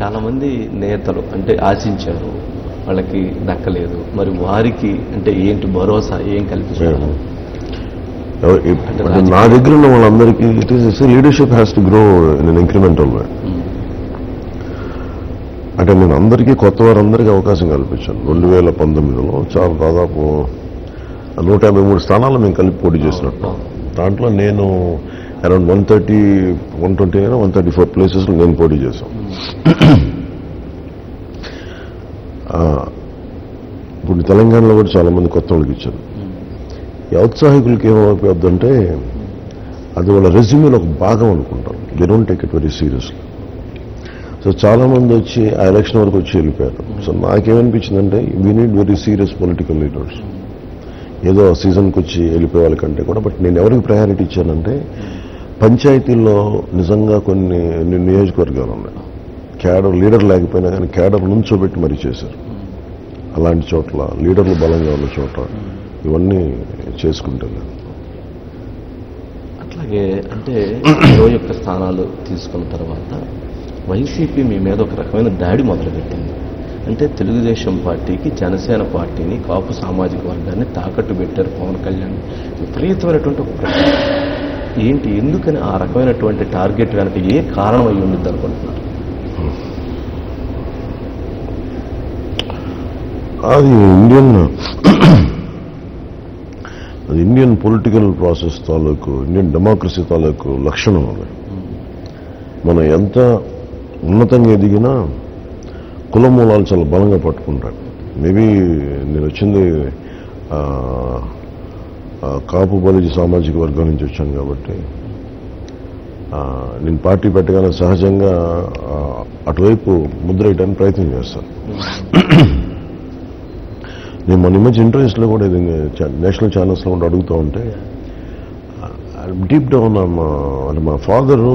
చాలా మంది నేతలు అంటే ఆశించారు వాళ్ళకి దక్కలేదు మరి వారికి అంటే ఏంటి భరోసా ఏం కల్పించారు అంటే నా దగ్గర ఉన్న వాళ్ళందరికీ it is leadership has to grow in incremental way అంటే నేను అందరికీ కొత్త వారందరికీ అవకాశం కల్పించాను. రెండు వేల పంతొమ్మిదిలో చాలా దాదాపు నూట యాభై మూడు స్థానాలు మేము కలిపి పోటీ చేసినట్టు. దాంట్లో నేను around one thirty one twenty one thirty four ప్లేసెస్లో నేను పోటీ చేశాం. ఇప్పుడు తెలంగాణలో కూడా చాలామంది కొత్త వాళ్ళకి ఇచ్చారు. ఈ ఔత్సాహికులకి అంటే అది వాళ్ళ రెజ్యూమేలో ఒక భాగం అనుకుంటారు they don't take it very seriously so చాలామంది వచ్చి ఆ ఎలక్షన్ వరకు వచ్చి వెళ్ళిపోయారు. సో నాకేమనిపించిందంటే we need very serious political leaders ఏదో సీజన్కి వచ్చి వెళ్ళిపోయే వాళ్ళకంటే కూడా బట్ నేను ఎవరికి ప్రయారిటీ ఇచ్చానంటే పంచాయతీల్లో నిజంగా కొన్ని నియోజకవర్గాలు ఉన్నాయి. క్యాడర్ లీడర్ లేకపోయినా కానీ క్యాడర్ నుంచోబెట్టి మరీ చేశారు. అలాంటి చోట్ల లీడర్లు బలంగా ఉన్న చోట ఇవన్నీ చేసుకుంటాను అట్లాగే అంటే రోజు యొక్క స్థానాలు తీసుకున్న తర్వాత వైసీపీ మీ మీద ఒక రకమైన దాడి మొదలుపెట్టింది. అంటే తెలుగుదేశం పార్టీకి జనసేన పార్టీని కాపు సామాజిక వర్గాన్ని తాకట్టు పెట్టారు పవన్ కళ్యాణ్. విపరీతమైనటువంటి ఒక ఏంటి? ఎందుకని ఆ రకమైనటువంటి టార్గెట్ వెనక ఏ కారణం అయి ఉండిద్ది అనుకుంటున్నారు? అది ఇండియన్ అది ఇండియన్ పొలిటికల్ ప్రాసెస్ తాలూకు ఇండియన్ డెమోక్రసీ తాలూకు లక్షణం అది. మనం ఎంత ఉన్నతంగా ఎదిగినా కుల మూలాలు చాలా బలంగా పట్టుకుంటాడు మేబీ నేను వచ్చింది కాపు బలిజి సామాజిక వర్గం నుంచి వచ్చాను కాబట్టి నేను పార్టీ పెట్టగానే సహజంగా అటువైపు ముద్ర వేయడానికి ప్రయత్నం చేస్తాను. నేను మన మంచి ఇంటర్వ్యూస్లో కూడా ఇది నేషనల్ ఛానల్స్లో కూడా అడుగుతూ ఉంటే డీప్ డౌన్ అంటే మా ఫాదరు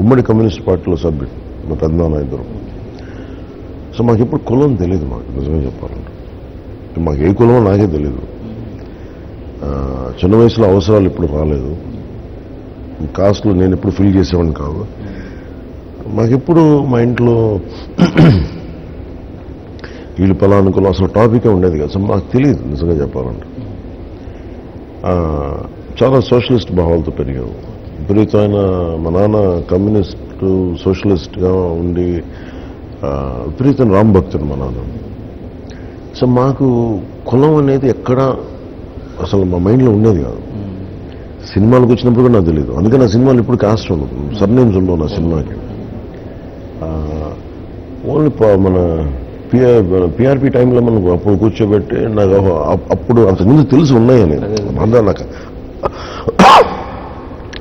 ఉమ్మడి కమ్యూనిస్ట్ పార్టీలో సభ్యుడు మా పెద్దనాన్న ఇద్దరు. సో మాకు ఎప్పుడు కులం తెలియదు మాకు నిజమే చెప్పాలంటే. మాకు ఏ కులమో నాకే తెలియదు చిన్న వయసులో అవసరాలు ఇప్పుడు రాలేదు. కాస్ట్లు నేను ఎప్పుడు ఫిల్ చేసేవాడిని కాదు. మాకెప్పుడు మా ఇంట్లో వీళ్ళు పలానుకులు అసలు టాపికే ఉండేది కదా. మాకు తెలియదు నిజంగా చెప్పాలంటే. చాలా సోషలిస్ట్ భావాలతో పెరిగాము. విపరీతమైన మా నాన్న కమ్యూనిస్ట్ సోషలిస్ట్గా ఉండి విపరీతం రామ్ భక్తుడు మా నాన్న. సో మాకు కులం అనేది ఎక్కడా అసలు మా మైండ్లో ఉండేది కాదు. సినిమాలకు వచ్చినప్పుడు కూడా నాకు తెలియదు అందుకే నా సినిమాలు ఇప్పుడు కాస్ట్ ఉండదు. సర్నేమ్స్ ఉండవు నా సినిమాకి. ఓన్లీ మన పిఆర్ పిఆర్పి టైంలో మనం అప్పుడు కూర్చోబెట్టి నాకు అప్- అప్పుడు అంతకుముందు తెలిసి ఉన్నాయని అందరూ నాకు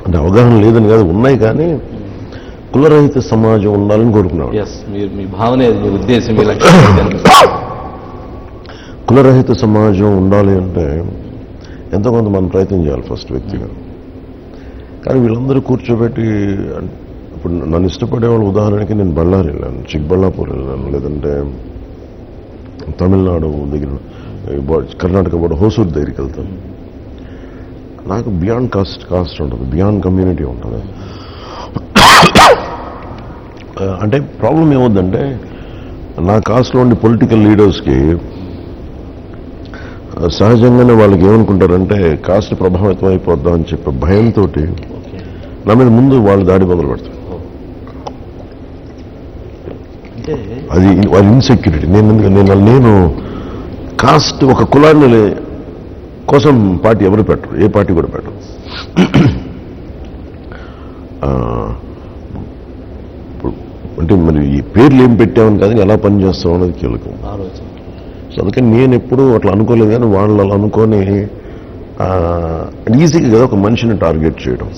అంటే అవగాహన లేదని కాదు ఉన్నాయి కానీ కులరహిత సమాజం ఉండాలని కోరుకున్నాను? కులరహిత సమాజం ఉండాలి అంటే ఎంతో కొంత మనం ప్రయత్నం చేయాలి ఫస్ట్ వ్యక్తిగా. కానీ వీళ్ళందరూ కూర్చోబెట్టి ఇప్పుడు నన్ను ఇష్టపడే వాళ్ళు ఉదాహరణకి నేను బళ్ళారు వెళ్ళాను చిక్బళ్ళాపూర్ వెళ్ళాను లేదంటే తమిళనాడు దగ్గర కర్ణాటక బోర్డు హోసూర్ దగ్గరికి వెళ్తాను. నాకు బియాండ్ కాస్ట్ కాస్ట్ ఉంటుంది బియాండ్ కమ్యూనిటీ ఉంటుంది. అంటే ప్రాబ్లం ఏమవుద్దంటే నా కాస్ట్లో ఉండి పొలిటికల్ లీడర్స్కి సహజంగానే వాళ్ళకి ఏమనుకుంటారంటే కాస్ట్ ప్రభావితం అయిపోద్దాం అని చెప్పే భయంతో నా మీద ముందు వాళ్ళు దాడి మొదలు పెడతారు. అది వాళ్ళ ఇన్సెక్యూరిటీ నేను నేను నేను కాస్ట్ ఒక కులాన్ని కోసం పార్టీ ఎవరు పెట్టరు ఏ పార్టీ కూడా పెట్టరు. అంటే మరి ఈ పేర్లు ఏం పెట్టామని కాదు ఎలా పనిచేస్తాం అనేది కీలకం. ఆలోచన. సో అందుకని నేను ఎప్పుడూ అట్లా అనుకోలేదు కానీ వాళ్ళు అలా అనుకొని ఈజీగా కదా ఒక మనిషిని టార్గెట్ చేయడం.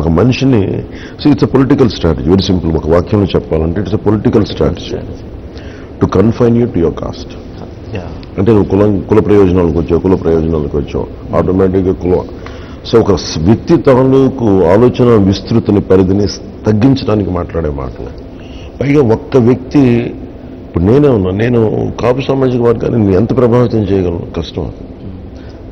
ఒక మనిషిని so it's a political strategy very simple ఒక వాక్యంలో చెప్పాలంటే it's a political strategy to confine you to your caste అంటే నువ్వు కులం కుల ప్రయోజనాలకు వచ్చావు కుల ప్రయోజనాలకు వచ్చావు ఆటోమేటిక్గా కుల. సో ఒక వ్యక్తి తాలూకు ఆలోచన విస్తృతిని పరిధిని తగ్గించడానికి మాట్లాడే మాటలు. పైగా ఒక్క వ్యక్తి ఇప్పుడు నేనే ఉన్నా. నేను కాపు సామాజిక వర్గాన్ని ఎంత ప్రభావితం చేయగలను. కష్టం.